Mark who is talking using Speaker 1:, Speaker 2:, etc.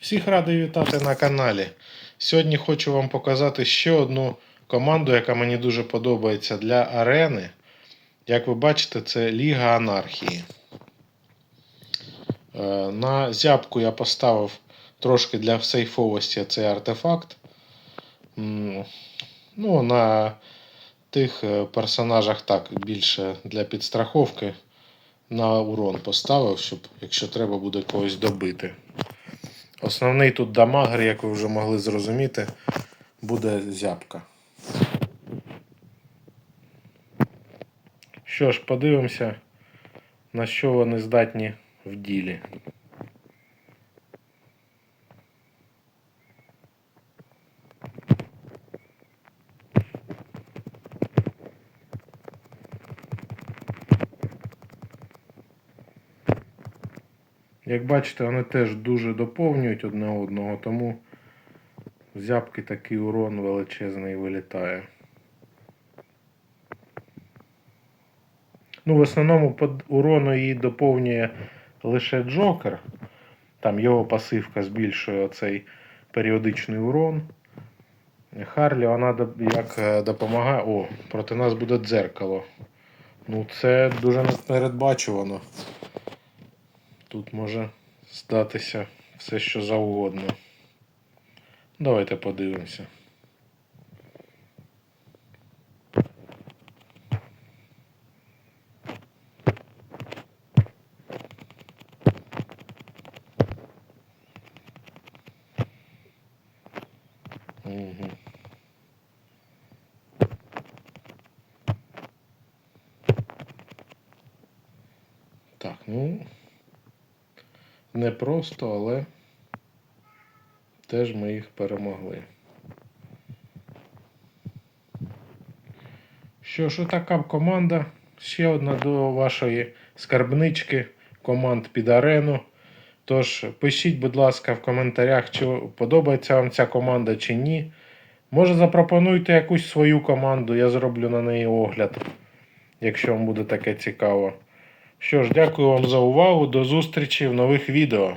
Speaker 1: Всіх радий вітати на каналі. Сьогодні хочу вам показати ще одну команду, яка мені дуже подобається для арени. Як ви бачите, це Ліга Анархії. Е, На зябку я поставив трошки для сейфовості цей артефакт. Ну, на тих е, персонажах так більше для підстраховки на урон поставив, щоб якщо треба буде когось добити. Основний тут дамагер, як ви вже могли зрозуміти, буде зябка. Що ж, подивимося, на що вони здатні в ділі. Як бачите, вони теж дуже доповнюють одне одного, тому зябки такий урон величезний вилітає. Ну, в основному урону її доповнює лише Джокер. Там його пасивка збільшує оцей періодичний урон. Харлі вона як е, допомагає. О, проти нас буде дзеркало. Ну, це дуже непередбачувано. Тут може статися все, що завгодно. Давайте подивимося. Так, ну. Не просто, але теж ми їх перемогли. Що ж, така команда. Ще одна до вашої скарбнички команд під арену. Тож пишіть, будь ласка, в коментарях, чи подобається вам ця команда чи ні. Може запропонуйте якусь свою команду, я зроблю на неї огляд, якщо вам буде таке цікаво. Що ж, дякую вам за увагу. До зустрічі в нових відео.